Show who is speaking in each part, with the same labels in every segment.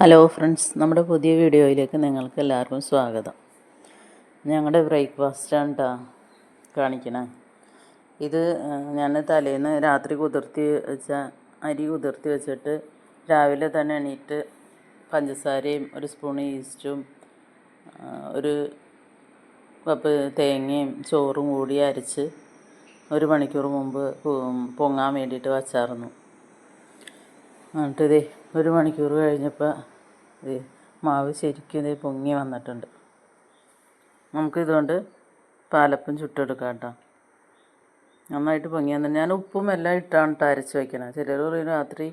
Speaker 1: Hello friends നമ്മുടെ പുതിയ വീഡിയോയിലേക്ക് നിങ്ങൾക്ക് എല്ലാവർക്കും സ്വാഗതം. ഞങ്ങളുടെ ബ്രേക്ക്ഫാസ്റ്റാണ് കേട്ടോ കാണിക്കണേ. ഇത് ഞാൻ തലേന്ന് രാത്രി കുതിർത്തി വെച്ച അരി കുതിർത്തി വെച്ചിട്ട് രാവിലെ തന്നെ എണീറ്റ് പഞ്ചസാരയും ഒരു സ്പൂൺ ഈസ്റ്റും ഒരു കപ്പ് തേങ്ങയും ചോറും കൂടി അരച്ച് ഒരു മണിക്കൂർ മുമ്പ് പൊങ്ങാൻ വേണ്ടിയിട്ട് വച്ചായിരുന്നു എന്നിട്ട് ഇതേ ഒരു മണിക്കൂർ കഴിഞ്ഞപ്പോൾ ഇത് മാവ് ശരിക്കും ഇതേ പൊങ്ങി വന്നിട്ടുണ്ട്. നമുക്കിതുകൊണ്ട് പാലപ്പം ചുട്ടെടുക്കാം കേട്ടോ. നന്നായിട്ട് പൊങ്ങി വന്നു ഞാൻ ഉപ്പും എല്ലാം ഇട്ടാണ് അരച്ച് വയ്ക്കണത് ചിലർ പറയും രാത്രി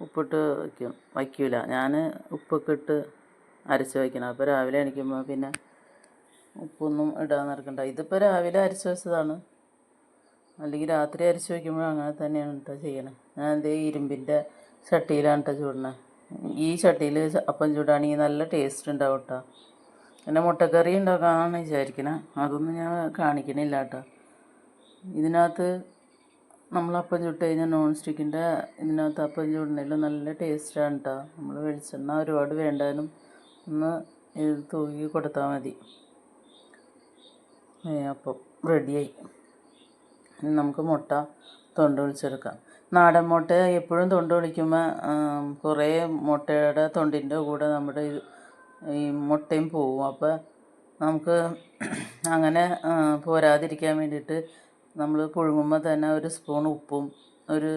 Speaker 1: ഉപ്പിട്ട് വയ്ക്കും. വയ്ക്കൂല. ഞാൻ ഉപ്പൊക്കെ ഇട്ട് അരച്ച് വയ്ക്കണം അപ്പോൾ രാവിലെ എണീക്കുമ്പോൾ പിന്നെ ഉപ്പൊന്നും ഇടാൻ നടക്കണ്ട. ഇതിപ്പോൾ രാവിലെ അരച്ച് വെച്ചതാണ്. അല്ലെങ്കിൽ രാത്രി അരച്ച് വയ്ക്കുമ്പോഴും അങ്ങനെ തന്നെയാണ് കേട്ടോ ചെയ്യണത് ഞാൻ എന്തേ ഇരുമ്പിന്റെ ചട്ടിയിലാണ് കേട്ടോ ചൂടണത് ഈ ചട്ടിയിൽ അപ്പം ചൂടാണെങ്കിൽ നല്ല ടേസ്റ്റ് ഉണ്ടാവും കേട്ടോ പിന്നെ മുട്ടക്കറി ഉണ്ടാക്കാമെന്നാണ് വിചാരിക്കണത് അതൊന്നും ഞാൻ കാണിക്കണില്ല കേട്ടോ ഇതിനകത്ത് നമ്മൾ അപ്പം ചുട്ട് കഴിഞ്ഞാൽ നോൺ സ്റ്റിക്കിന്റെ ഇതിനകത്ത് അപ്പം ചൂടണതിൽ നല്ല ടേസ്റ്റാണ് കേട്ടോ നമ്മൾ വെളിച്ചെണ്ണ ഒരുപാട് വേണ്ടാനും ഒന്ന് ഇത് തൂക്കി കൊടുത്താൽ മതി. അപ്പം റെഡിയായി ഇനി നമുക്ക് മുട്ട തൊണ്ട് വിളിച്ചെടുക്കാം. നാടൻ മുട്ട എപ്പോഴും തൊണ്ട് വിളിക്കുമ്പോൾ കുറേ മുട്ടയുടെ തൊണ്ടിന്റെ കൂടെ നമ്മുടെ ഈ- മുട്ടയും പോവും. അപ്പോൾ നമുക്ക് അങ്ങനെ പോരാതിരിക്കാൻ വേണ്ടിയിട്ട് നമ്മൾ പുഴുങ്ങുമ്പോൾ തന്നെ ഒരു സ്പൂൺ ഉപ്പും ഒരു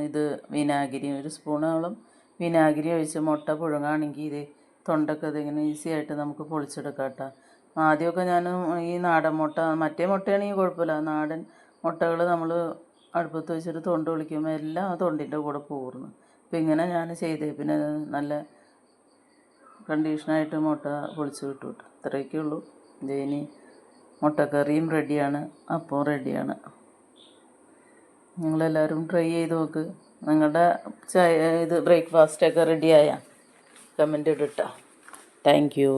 Speaker 1: ഇത് വിനാഗിരി ഒരു സ്പൂണോളം വിനാഗിരി ഒഴിച്ച് മുട്ട പുഴുങ്ങാണെങ്കിൽ ഇത് തൊണ്ടൊക്കെ ഇതിങ്ങനെ ഈസി ആയിട്ട് നമുക്ക് പൊളിച്ചെടുക്കാം കേട്ടോ. ആദ്യമൊക്കെ ഞാൻ ഈ നാടൻ മുട്ട മറ്റേ മുട്ടയാണെങ്കിൽ കുഴപ്പമില്ല. നാടൻ മുട്ടകൾ നമ്മൾ അടുപ്പത്ത് വെച്ചിട്ട് തൊണ്ട് വിളിക്കുമ്പോൾ എല്ലാം ആ തൊണ്ടിന്റെ കൂടെ പോർന്നു അപ്പം ഇങ്ങനെ ഞാൻ ചെയ്തേ. പിന്നെ നല്ല കണ്ടീഷനായിട്ട് മുട്ട പൊളിച്ച് കിട്ടും കേട്ടോ. ഇത്രയൊക്കെ ഉള്ളൂ. ഇനി മുട്ടക്കറിയും റെഡിയാണ്. അപ്പവും റെഡിയാണ്. നിങ്ങളെല്ലാവരും ട്രൈ ചെയ്ത് നോക്ക്. നിങ്ങളുടെ ചായ ഇത് ബ്രേക്ക്ഫാസ്റ്റൊക്കെ റെഡിയായ? കമന്റ് ഇടട്ടോ. Thank you.